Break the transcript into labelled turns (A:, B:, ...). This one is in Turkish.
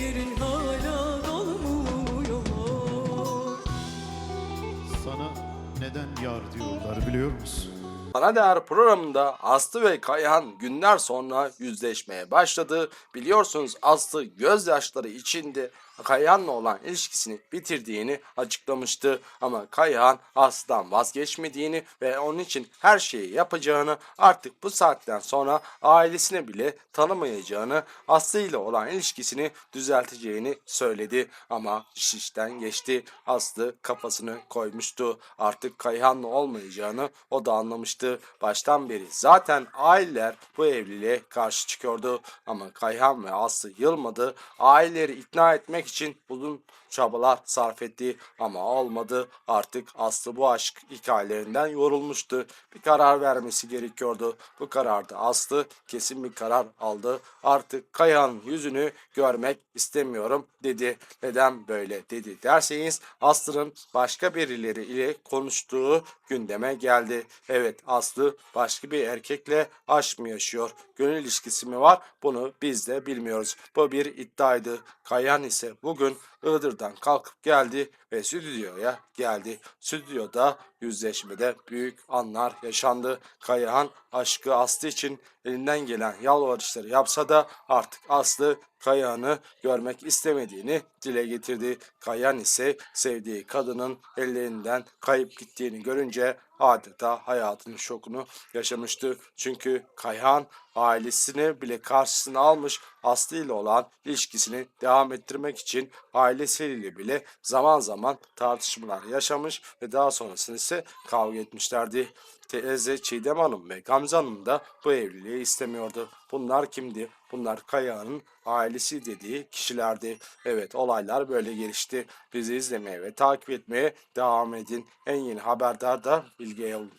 A: yerin hala dolmuyor
B: Sana neden yar diyorlar biliyor musun?
C: Ana Değer programında Aslı ve Kayhan günler sonra yüzleşmeye başladı. Biliyorsunuz Aslı gözyaşları içinde Kayhan'la olan ilişkisini bitirdiğini açıklamıştı. Ama Kayhan Aslı'dan vazgeçmediğini ve onun için her şeyi yapacağını artık bu saatten sonra ailesine bile tanımayacağını Aslı ile olan ilişkisini düzelteceğini söyledi. Ama iş işten geçti. Aslı kafasını koymuştu. Artık Kayhan'la olmayacağını o da anlamıştı. Baştan beri zaten aileler bu evliliğe karşı çıkıyordu. Ama Kayhan ve Aslı yılmadı. Aileleri ikna etmek için uzun çabalar sarf etti ama olmadı. Artık Aslı bu aşk hikayelerinden yorulmuştu. Bir karar vermesi gerekiyordu. Bu kararda Aslı kesin bir karar aldı. Artık Kayhan'ın yüzünü görmek istemiyorum dedi. Neden böyle dedi derseniz Aslı'nın başka birileri ile konuştuğu gündeme geldi. Evet Aslı başka bir erkekle aşk mı yaşıyor? Gönül ilişkisi mi var? Bunu biz de bilmiyoruz. Bu bir iddiaydı. Kayhan ise bugün Iğdır'dan kalkıp geldi ve stüdyoya geldi. Stüdyoda yüzleşmede büyük anlar yaşandı. Kayahan aşkı Aslı için elinden gelen yalvarışları yapsa da artık Aslı Kayahan'ı görmek istemediğini dile getirdi. Kayahan ise sevdiği kadının ellerinden kayıp gittiğini görünce adeta hayatının şokunu yaşamıştı. Çünkü Kayhan ailesini bile karşısına almış Aslı ile olan ilişkisini devam ettirmek için ailesiyle bile zaman zaman tartışmalar yaşamış ve daha sonrasında ise kavga etmişlerdi. Teyze Çiğdem Hanım ve Gamze Hanım da bu evliliği istemiyordu. Bunlar kimdi? Bunlar Kaya'nın ailesi dediği kişilerdi. Evet olaylar böyle gelişti. Bizi izlemeye ve takip etmeye devam edin. En yeni haberdar da bilgiye olun.